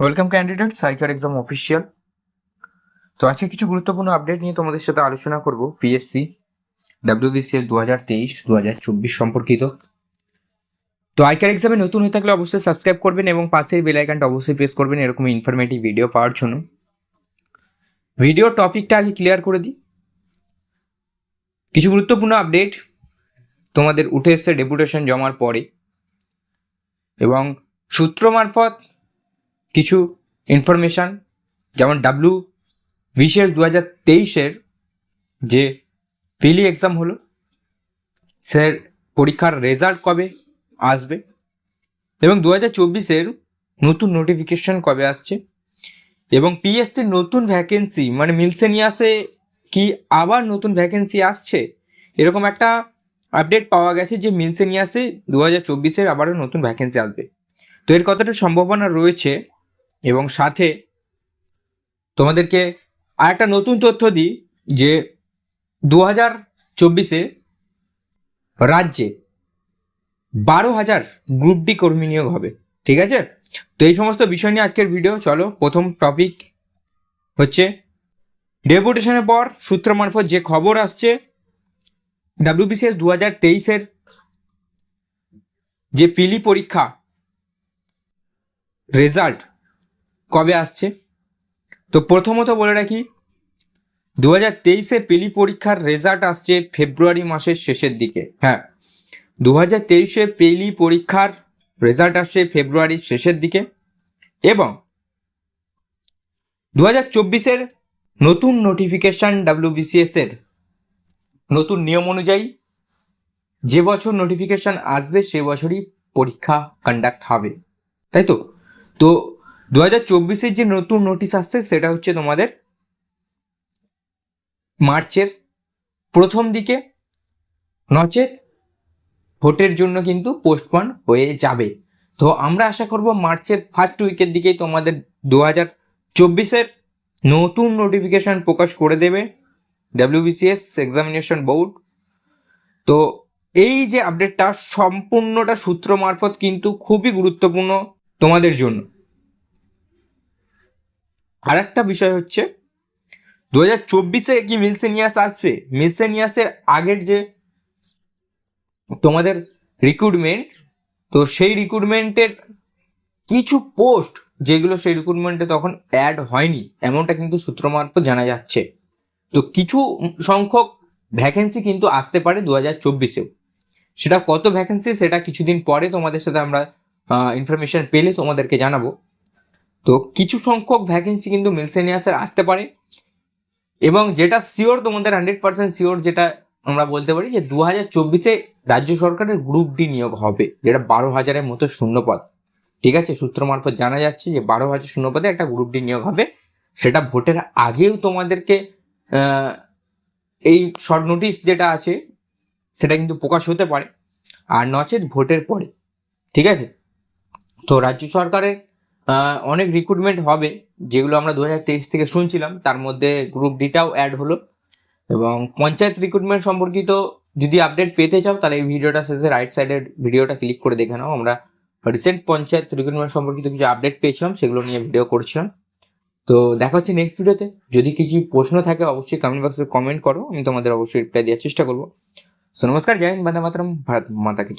Welcome candidate সাইকার exam official তো আজকে কিছু গুরুত্বপূর্ণ আপডেট নিয়ে তোমাদের সাথে আলোচনা করব পিএসসি ডাব্লিউবিসিএস দু হাজার তেইশ দু হাজার চব্বিশ সম্পর্কিত। তো আইকার এক্সামে নতুন হয়ে থাকলে অবশ্যই সাবস্ক্রাইব করবেন এবং পাশের বেল আইকনটা অবশ্যই প্রেস করবেন, এরকম ইনফরমেটিভ ভিডিও পাওয়ার জন্য। ভিডিও টপিকটা আগে ক্লিয়ার করে দিই। কিছু গুরুত্বপূর্ণ আপডেট তোমাদের উঠে এসছে ডেপুটেশন জমার পরে। এবং সূত্র মারফত কিছু ইনফরমেশান যেমন ডাব্লু বিশেষ দু হাজার তেইশের যে ফিলি এক্সাম হলো, স্যার পরীক্ষার রেজাল্ট কবে আসবে এবং দু হাজার চব্বিশের নতুন নোটিফিকেশন কবে আসছে এবং পিএসসির নতুন ভ্যাকেন্সি মানে মিলসেনিয়াসে কি আবার নতুন ভ্যাকেন্সি আসছে? এরকম একটা আপডেট পাওয়া গেছে যে মিলসেনিয়াসে দু হাজার চব্বিশের আবারও নতুন ভ্যাকেন্সি আসবে। তো এর কতটা সম্ভাবনা রয়েছে? এবং সাথে তোমাদেরকে আর একটা নতুন তথ্য দিই যে দু হাজার চব্বিশে রাজ্যে বারো হাজার গ্রুপ ডি কর্মী নিয়োগ হবে, ঠিক আছে? তো এই সমস্ত বিষয় নিয়ে আজকের ভিডিও চলো, প্রথম টপিক হচ্ছে ডেপুটেশনের পর সূত্র মারফত যে খবর আসছে ডাব্লিউবিসিএস দু হাজার তেইশের যে পিলি পরীক্ষা রেজাল্ট কবে আসছে? তো প্রথমত বলে রাখি দু হাজার তেইশে পেলি পরীক্ষার রেজাল্ট আসছে ফেব্রুয়ারি মাসের শেষের দিকে। হ্যাঁ দু হাজার তেইশে পেলি পরীক্ষার রেজাল্ট আসছে ফেব্রুয়ারির শেষের দিকে এবং দু হাজার চব্বিশের নতুন নোটিফিকেশান ডাব্লিউবিসিএস এর নতুন নিয়ম অনুযায়ী যে বছর নোটিফিকেশান আসবে সে বছরই পরীক্ষা কন্ডাক্ট হবে। তাই তো? তো দু হাজার চব্বিশের যে নতুন নোটিশ আসছে, সেটা হচ্ছে তোমাদের মার্চের প্রথম দিকে। নচেত ভোটের জন্য কিন্তু পোস্টপন হয়ে যাবে। তো আমরা আশা করব মার্চের ফার্স্ট উইকের দিকেই তোমাদের দু হাজার চব্বিশের নতুন নোটিফিকেশান প্রকাশ করে দেবে ডাব্লিউবিসিএস এক্সামিনেশন বোর্ড তো এই যে আপডেটটা সম্পূর্ণটা সূত্র মারফত কিন্তু খুবই গুরুত্বপূর্ণ তোমাদের জন্য। আর একটা বিষয় হচ্ছে দু হাজার চব্বিশে কি মিলসেনিয়াস আসবে? মিলসেনিয়াসের আগের যে তোমাদের রিক্রুটমেন্ট তো সেই রিক্রুটমেন্টের কিছু পোস্ট যেগুলো সেই রিক্রুটমেন্টে তখন অ্যাড হয়নি, এমনটা কিন্তু সূত্র মারফত জানা যাচ্ছে। তো কিছু সংখ্যক ভ্যাকেন্সি কিন্তু আসতে পারে দু হাজার চব্বিশেও। সেটা কত ভ্যাকেন্সি সেটা কিছুদিন পরে তোমাদের সাথে আমরা ইনফরমেশন পেলে তোমাদেরকে জানাব। তো কিছু সংখ্যক ভ্যাকেন্সি কিন্তু মিলসেনিয়াসের আসতে পারে। এবং যেটা শিওর তোমাদের হান্ড্রেড পার্সেন্ট শিওর যেটা আমরা বলতে পারি যে দু হাজার চব্বিশে রাজ্য সরকারের গ্রুপ ডি নিয়োগ হবে, যেটা বারো হাজারের মতো শূন্যপদ। ঠিক আছে? সূত্র মারফত জানা যাচ্ছে যে বারো হাজার শূন্যপদে একটা গ্রুপ ডি নিয়োগ হবে। সেটা ভোটের আগেও তোমাদেরকে এই শর্ট নোটিশ যেটা আছে, সেটা কিন্তু প্রকাশ হতে পারে। আর নচেত ভোটের পরে। ঠিক আছে? তো রাজ্য সরকারের অনেক রিক্রুটমেন্ট হবে, যেগুলো আমরা দু হাজার তেইশ থেকে শুনছিলাম। তার মধ্যে গ্রুপ ডিটাও অ্যাড হলো। এবং পঞ্চায়েত রিক্রুটমেন্ট সম্পর্কিত যদি আপডেট পেতে চাও, তাহলে এই ভিডিওটা শেষে রাইট সাইডের ভিডিওটা ক্লিক করে দেখে নাও। আমরা রিসেন্ট পঞ্চায়েত রিক্রুটমেন্ট সম্পর্কিত কিছু আপডেট পেয়েছিলাম, সেগুলো নিয়ে ভিডিও করছিলাম। তো দেখা হচ্ছে নেক্সট ভিডিওতে যদি কিছু প্রশ্ন থাকে, অবশ্যই কমেন্ট বক্সে কমেন্ট করো। আমি তোমাদের অবশ্যই রিপ্লাই দেওয়ার চেষ্টা করব। সো নমস্কার, জয় হিন্দ, বন্দে মাতরম, ভারত মাতা কি